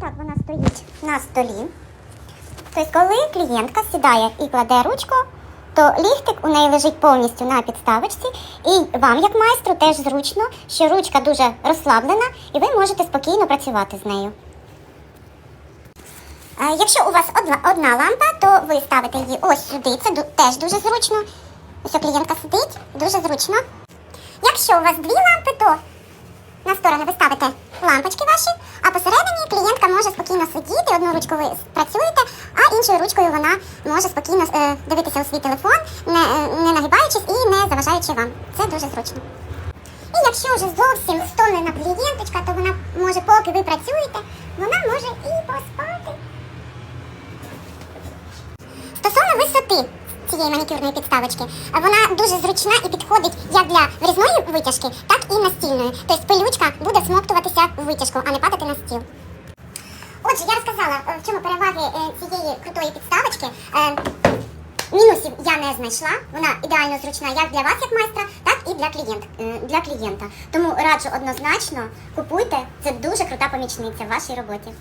Так вона стоїть на столі. Тобто, коли клієнтка сідає і кладе ручку, то ліхтик у неї лежить повністю на підставочці, і вам, як майстру, теж зручно, що ручка дуже розслаблена, і ви можете спокійно працювати з нею. Е, Якщо у вас одна, лампа, то ви ставите її ось сюди. Це теж дуже зручно. Ось клієнтка сидить, дуже зручно. Якщо у вас дві лампи, то на сторони ви ставите лампочки ваші, а посередині клієнтка ручку ви працюєте, а іншою ручкою вона може спокійно е, дивитися у свій телефон, не, е, не нагибаючись і не заважаючи вам. Це дуже зручно. І якщо вже зовсім втомлена клієнточка, то вона може, поки ви працюєте, вона може і поспати. Стосовно висоти цієї манікюрної підставочки, вона дуже зручна і підходить як для врізної витяжки, так і настільної. Тобто пилючка буде всмоктуватися в витяжку, а не падати на стіл. Отже, я розказала, е, в чому переваги е, цієї крутої підставочки. Е, Мінусів я не знайшла. Вона ідеально зручна як для вас, як майстра, так і для клієнт, для клієнта. Тому раджу однозначно купуйте. Це дуже крута помічниця в вашій роботі.